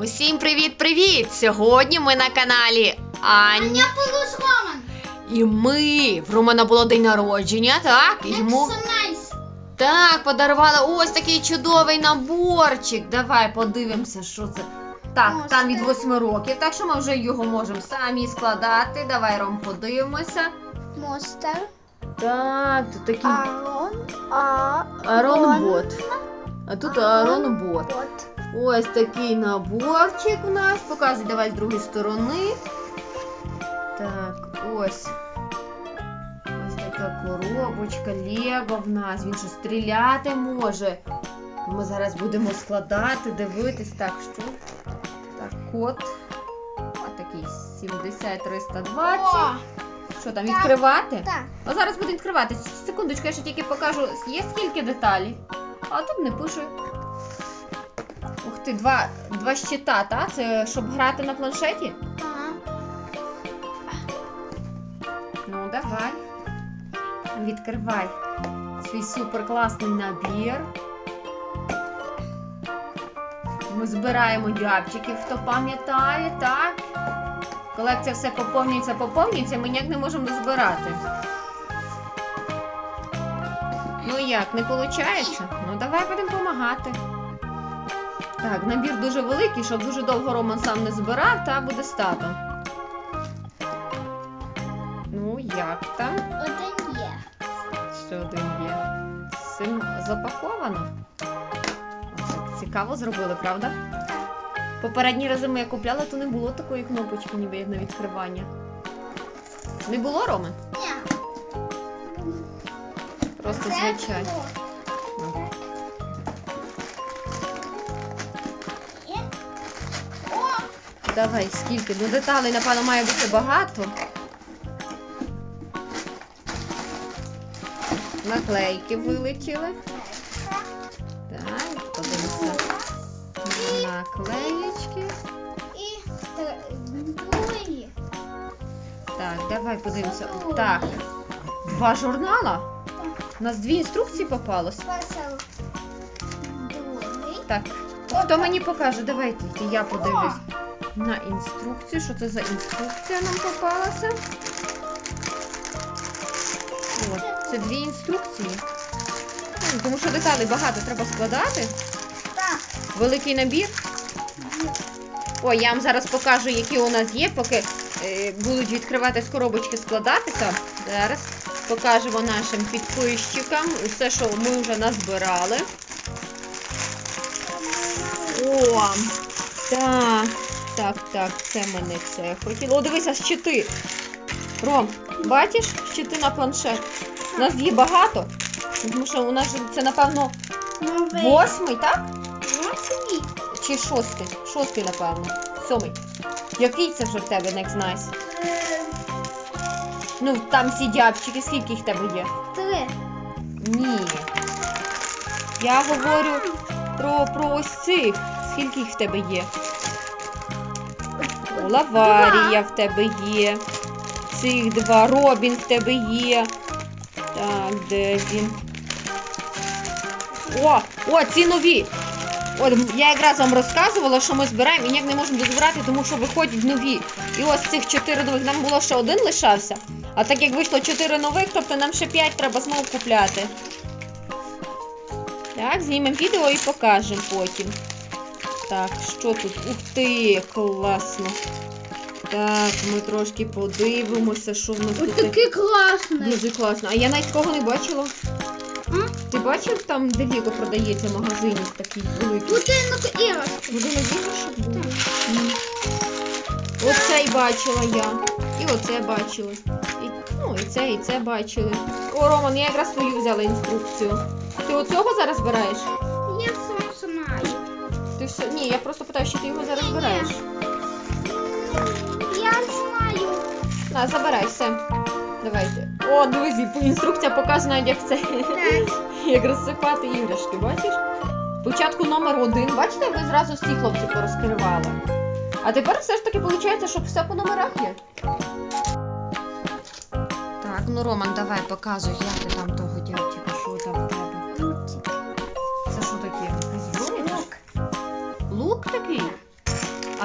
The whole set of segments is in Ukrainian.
Усім привіт-привіт! Сьогодні ми на каналі Аня. Плюс Роман. І ми в Романа було день народження, так? І йому так подарували ось такий чудовий наборчик. Давай подивимося, що це. Так, Ось там від 8 років, так що ми вже його можемо самі складати. Давай, Ром, подивимося. Монстер. Так, тут такий Арон. Аронбот. А тут Аронбот. Ось такий наборчик у нас. Показуй давай з другої сторони. Так, ось. Ось така коробочка, Лего в нас. Він що стріляти може. Ми зараз будемо складати, дивитись. Так, що? Так, код. А такий 70320. О, Що там, відкривати? так. А зараз буду відкривати. Секундочку, я ще тільки покажу, є скільки деталей. А тут не пише. Ух ти, два, два щита, та? Це щоб грати на планшеті? Ага. Ну, давай. Відкривай свій суперкласний набір. Ми збираємо дябчиків, хто пам'ятає, так? Колекція все поповнюється, поповнюється, ми ніяк не можемо дозбирати. Ну як, не виходить? Ну давай будемо допомагати. Так, набір дуже великий, щоб дуже довго Роман сам не збирав, та буде стато. Ну, як там? Один є. Ще один є. З цим запаковано. Цікаво зробили, правда? Попередні рази ми як купляли, то не було такої кнопочки, ніби як на відкривання. Не було, Роми? Ні. Просто звичайно. Давай, скільки? Ну деталей, напевно, має бути багато. Наклейки вилетіли. Так, подивимося. Наклеєчки. і другий. Так, давай подивимося. Так, два журнала. У нас дві інструкції попалось. Так, хто мені покаже? Давайте я подивлюсь на інструкцію. Що це за інструкція нам попалася? От, це дві інструкції. Тому що деталей багато треба складати. Так. Великий набір. Ой, я вам зараз покажу, які у нас є, поки е, будуть відкривати з коробочки складатися. Зараз покажемо нашим підписчикам все, що ми вже назбирали. О, так, так, так, це ми не це хотіли. О, дивися, щити. Ром, бачиш, щити на планшет. У нас є багато. Тому що у нас це, напевно, Новий. восьмий, так? Восьмий. Чи шостий? Шостий, напевно. Сьомий. Який це вже в тебе Next Nice? Е, Ну, там всі дябчики, скільки їх в тебе є? Три. Ні. Я говорю про, про ось цих. Скільки їх в тебе є? О, Лаварія в тебе є. Цих два. Робін в тебе є. Так, де він? О, о, ці нові. От я якраз вам розказувала, що ми збираємо і ніяк не можемо дозбирати, тому що виходять нові. І ось цих чотири нових. Нам було ще один лишався. А так як вийшло чотири нових, тобто нам ще п'ять треба знову купляти. Так, знімемо відео і покажемо потім. Так, що тут? Ух ти, класно. Так, ми трошки подивимося, що в нас Ось тут. такий класний. Дуже класно. А я навіть такого не бачила. М? Ти бачив там, де Ліго продається в магазині такий великий? Будинок іграшки. Будинок іграшок був? Ні. Оцей бачила я. І оце бачила. І, ну, і це, і це бачили. О, Роман, я якраз твою взяла інструкцію. Ти оцього зараз збираєш? Все. Ні, я просто питаю, що ти його зараз збираєш. Я знаю. На, забирай все. Давайте. О, друзі, інструкція показана, як це. Як розсипати іграшки, бачиш? Спочатку номер один. Бачите, ви зразу всі хлопці порозкривали. А тепер все ж таки виходить, що все по номерах є. Так, ну Роман, давай показуй, як ти там того дядька,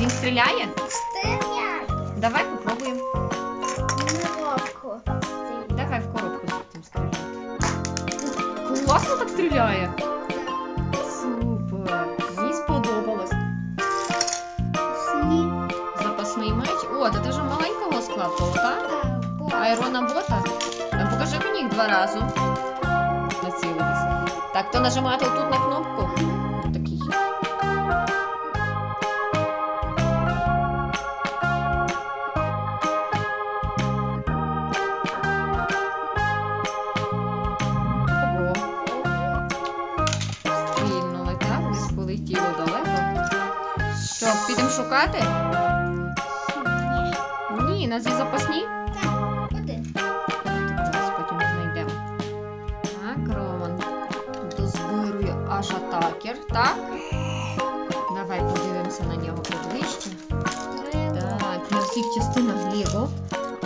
він стріляє? Стріляй. Давай попробуємо. Неловко. Давай в коробку цим стріляти. Класно так стріляє. Супер. Мені сподобалось. Запасний меч. О, ти вже маленького складував, так? Айрона бота. Покажи мені їх два рази. Націлитися. Так, то нажимати тут на кнопку. Що, підемо шукати? Ні, у нас є запасні. Так, один. Зараз потім знайдемо. Так, Роман дозбирує аж атакер, так? Давай подивимося на нього поближче. Так, на всіх частинах Лего.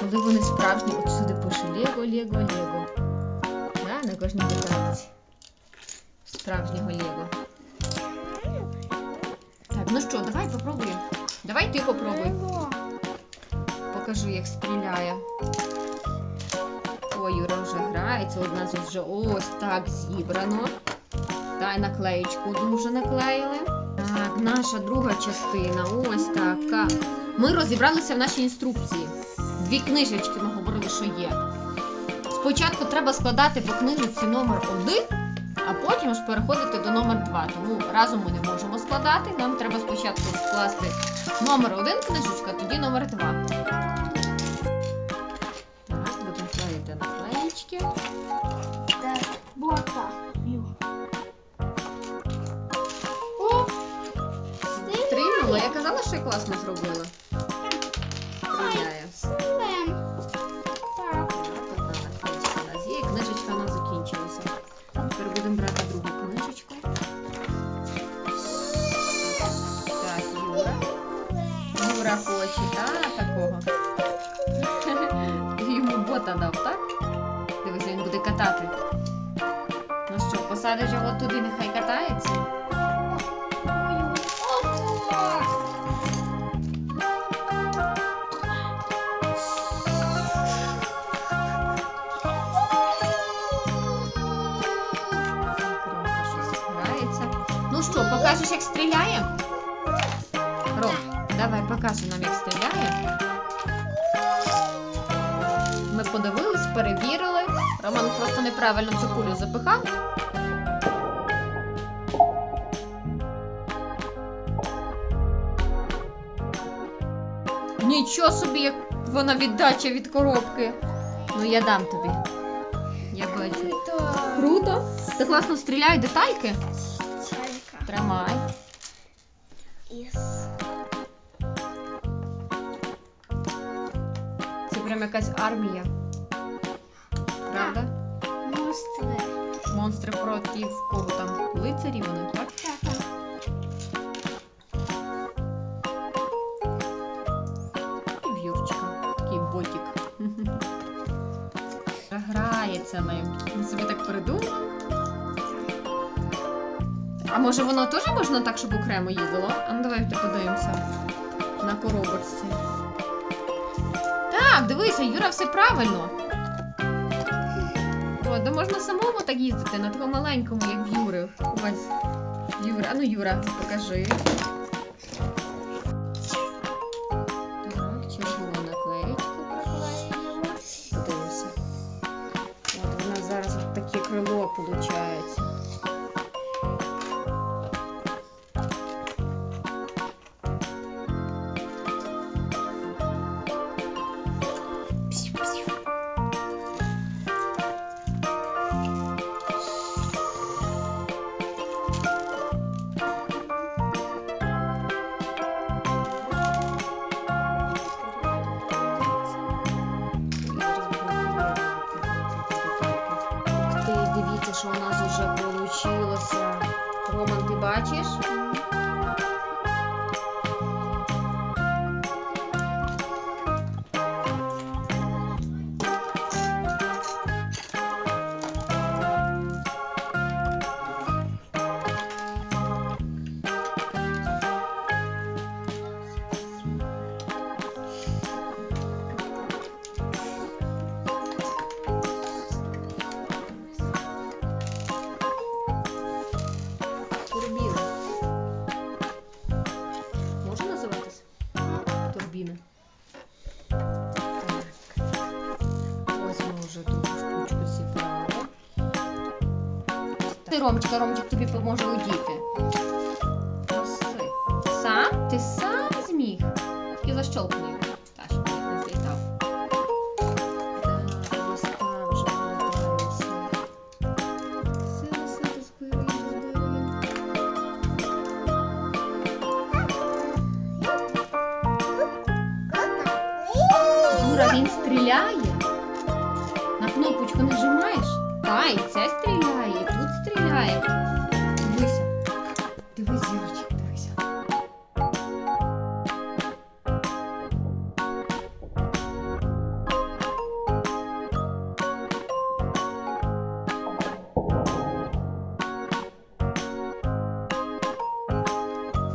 Коли вони справжні, от сюди пише Лего, Лего, Лего. Да, на кожній детальці. Справжнього Лего. Ну що, давай попробуємо. Давай ти попробуй. Покажи, як стріляє. Ой, Юра вже грається. У нас вже ось так зібрано. Дай наклеєчку одну вже наклеїли. Так, наша друга частина. Ось така. Ми розібралися в нашій інструкції. Дві книжечки ми говорили, що є. Спочатку треба складати по книжці номер 1, а потім ж переходити до номер 2. Тому разом ми не можемо складати. Нам треба спочатку скласти номер 1 книжечка, тоді номер 2. Так, будемо клеїти наклеїчки. Бота. О, Стрільнула. Я казала, що я класно зробила. Посадиш його туди, нехай катається. Ну що, покажеш, як стріляє? Ром, давай покажи нам, як стріляє. Ми подивились, перевірили. Роман просто неправильно цю кулю запихав. Нічого собі, як вона віддача від коробки. Ну я дам тобі. Я бачу. Круто. Ти класно стріляє детальки. Тримай. Це прям якась армія. Правда? Монстри. Монстри проти кого там? Лицарі вони, так? Грається ним. Він собі так придумав. А може воно теж можна так, щоб окремо їздило? А ну давайте подивимося на коробочці. Так, дивися, Юра, все правильно. О, да можна самому так їздити, на такому маленькому, як в Юри. Ось. Юра, а ну Юра, покажи. Ти, Ромчика, Ромчик тобі поможе. Носи. Сам? Ти сам зміг? Тільки защолкни його. Та, він стріляє. На кнопочку нажимаєш? Та, і це тут. Дивися. Дивись, Юрчик, дивися.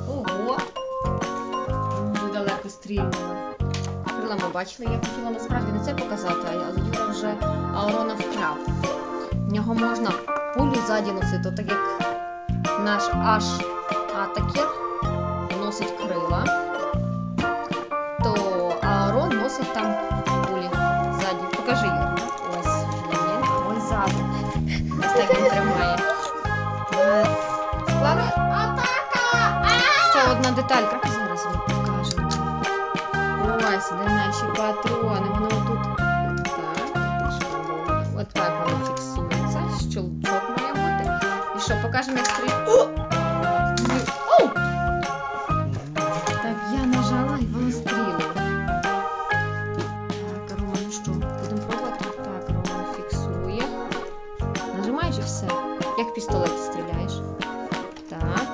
Ого! Дуже далеко стрільнули. Крила ми бачили, я хотіла насправді не це показати, але Юра вже Аурона вкрав. В нього можна пулю ззаді носити, так як наш аж Атакер носить крила, то Аурон носить там пулі ззаді. Покажи Юра. Ось він, ось ззаду. Ось так він тримає. Е, Склад... Ще одна деталька. Зараз вам покажу. Ось, де наші патрони. Воно що, покажемо, як стрій. Оу! Так, я нажала і воно стрілило. Так, Рома, ну що, будемо пробувати? Так, Рома фіксує. Нажимаєш і все. Як пістолет стріляєш. Так.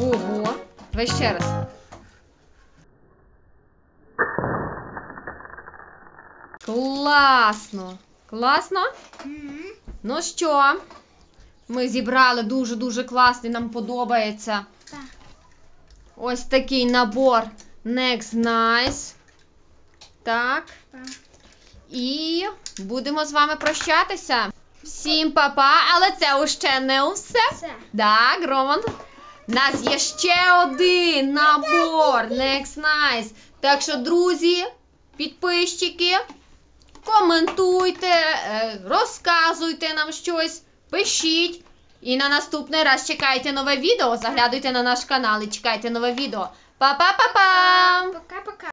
Ого. Давай ще раз. Класно. Класно? Ну що? Ми зібрали дуже-дуже класний, нам подобається. Так. Ось такий набор Next Nice. Так. Так. І будемо з вами прощатися. Всім па-па, але це ще не все. Все. Так, Роман. У нас є ще один набор Next Nice. Так що, друзі, підписчики, коментуйте, е, розказуйте нам щось, пишіть. І на наступний раз чекайте нове відео. Заглядуйте на наш канал і чекайте нове відео. Па-па-па-па! Пока-пока.